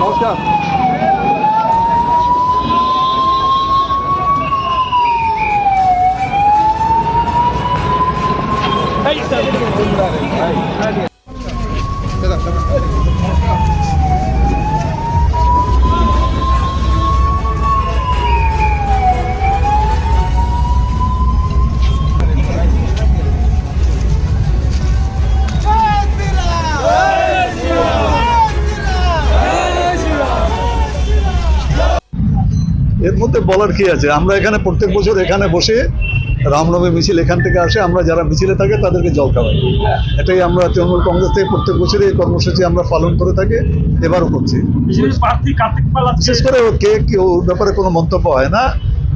নমস্কার। এর মধ্যে বলার কি আছে? আমরা এখানে প্রত্যেক বছর এখানে বসে রামনবমী মিছিল এখান থেকে আসে আমরা যারা মিছিলে থাকে তাদেরকে জল খাওয়াই। এটাই আমরা তৃণমূল কংগ্রেস থেকে প্রত্যেক বছরই এই কর্মসূচি আমরা পালন করে থাকি এবারও করছি। বিশেষ করে কে কি ওর ব্যাপারে কোনো মন্তব্য হয় না।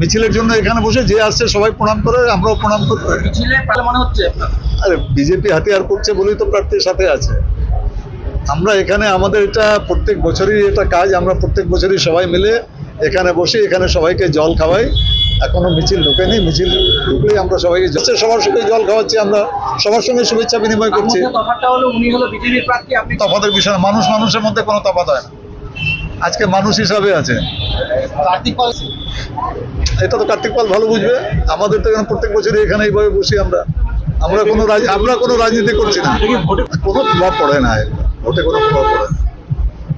মিছিলের জন্য এখানে বসে যে আসছে সবাই প্রণাম করে আমরাও প্রণাম করি মিছিলে পালে মনে হচ্ছে? আরে বিজেপি হাতিয়ার করছে বলেই তো প্রার্থীর সাথে আছে। আমরা এখানে আমাদের এটা প্রত্যেক বছরই এটা কাজ আমরা প্রত্যেক বছরই সবাই মিলে এখানে বসে এখানে সবাইকে জল খাওয়াই। এখনও মিছিল ঢোকেনি মিছিল ঢুকলেই আমরা সবাইকে যাচ্ছে সবার সঙ্গে জল খাওয়াচ্ছি আমরা। সবার সঙ্গে শুভেচ্ছা বিনিময় করছি। তফাতের বিষয় মানুষ মানুষের মধ্যে কোনো তফাৎ হয় আজকে মানুষ হিসাবে আছে। কার্তিক পাল এটা তো কার্তিক পাল ভালো বুঝবে। আমাদের তো এখানে প্রত্যেক বছরই এখানে এইভাবে বসি আমরা। আমরা কোনো রাজ- আমরা কোনো রাজনীতি করছি না। কোনো প্রভাব পড়ে না ভোটে কোনো প্রভাব পড়ে না।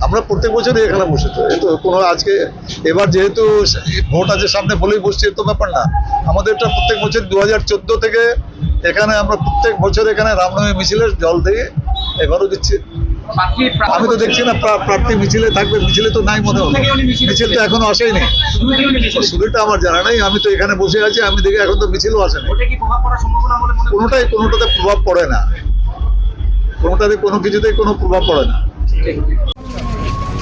আমরা প্রত্যেক বছরই এখানে বসে তো কোনো আজকে এবার যেহেতু ভোট আছে সামনে বলেই বসছি তো ব্যাপার না। আমাদের এটা প্রত্যেক বছর দু হাজার চোদ্দ থেকে এখানে আমরা প্রত্যেক বছর এখানে রামনবমী মিছিলে জল দিয়ে এবারও দিচ্ছি। আমি তো দেখছি না প্রার্থী মিছিলে থাকবে মিছিলে তো নাই মনে হলো মিছিলে তো এখনও আসেনি শুরুটা আমার জানা নেই আমি তো এখানে বসে আছি আমি দেখি এখন তো মিছিলও আসেনি। কোনোটাই কোনোটাতে প্রভাব পড়ে না। কোনোটাতে কোনো কিছুতেই কোনো প্রভাব পড়ে না।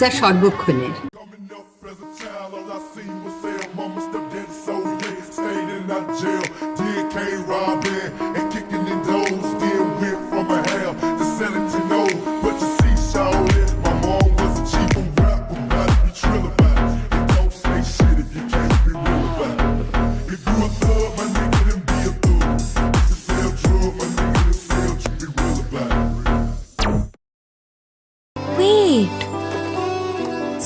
যা সর্বক্ষণের। Coming